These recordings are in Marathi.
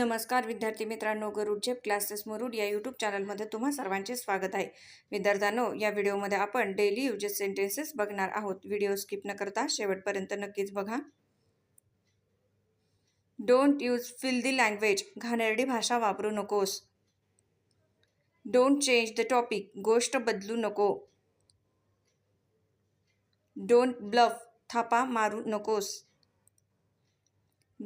नमस्कार विद्यार्थी मित्रांनो. गरुड झेप क्लासेस मुरुड या यूट्यूब चॅनलमध्ये तुम्हा सर्वांचे स्वागत आहे. विद्यार्थ्यांनो या व्हिडिओमध्ये आपण डेली युजेस सेंटेन्सेस बघणार आहोत. व्हिडिओ स्किप न करता शेवटपर्यंत नक्कीच बघा. Don't use filthy language घाणेरडी भाषा वापरू नकोस. डोंट चेंज द टॉपिक गोष्ट बदलू नको. डोंट ब्लफ थापा मारू नकोस.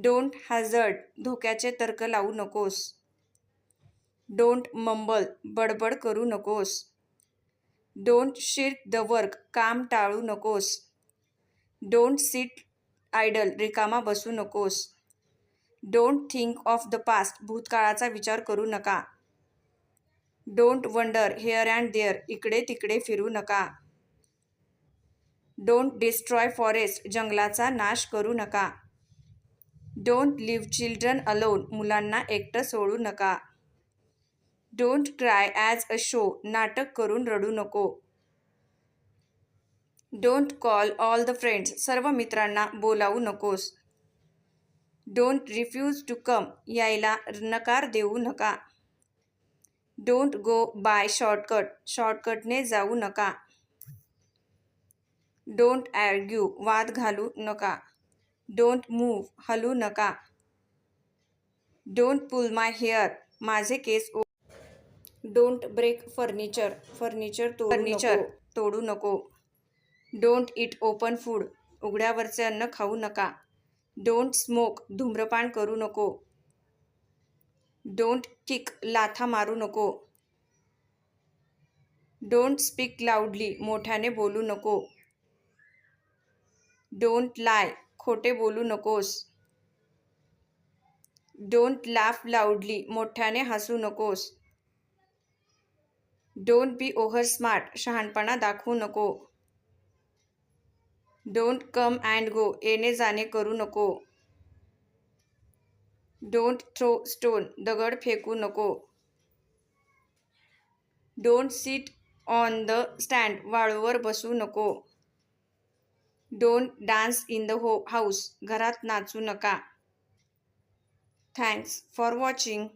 डोंट हॅझर्ड धोक्याचे तर्क लावू नकोस. डोंट मंबल बडबड करू नकोस. डोंट शिर्क द वर्क काम टाळू नकोस. डोंट सिट आयडल रिकामा बसू नकोस. Don't think of the past भूतकाळाचा विचार करू नका. Don't wander here and there इकडे तिकडे फिरू नका. डोंट डिस्ट्रॉय फॉरेस्ट जंगलाचा नाश करू नका. डोंट लिव्ह चिल्ड्रन अलोन मुलांना एकटं सोडू नका. Don't cry as a show नाटक करून रडू नको. Don't call all the friends सर्व मित्रांना बोलावू नकोस. डोंट रिफ्यूज टू कम यायला नकार देऊ नका. डोंट गो बाय शॉर्टकट शॉर्टकटने जाऊ नका. डोंट ॲर्ग्यू वाद घालू नका. डोंट मूव्ह हलू नका. डोंट पुल माय हेअर माझे केस ओ don't break furniture furniture furniture. तोडू नको. डोंट इट ओपन फूड उघड्यावरचे अन्न खाऊ नका. डोंट स्मोक धूम्रपान करू नको. डोंट किक लाथा मारू नको. डोंट स्पीक लाऊडली मोठ्याने बोलू नको. Don't lie. खोटे बोलू नकोस. डोंट लाफ लाऊडली मोठ्याने हसू नकोस. डोंट बी ओव्हर स्मार्ट शहाणपणा दाखवू नको. डोंट कम अँड गो येणे जाणे करू नको. डोंट थ्रो स्टोन दगड फेकू नको. Don't sit on the stand वाळूवर बसू नको. डोंट डान्स इन द हो हाऊस घरात नाचू नका. Thanks for watching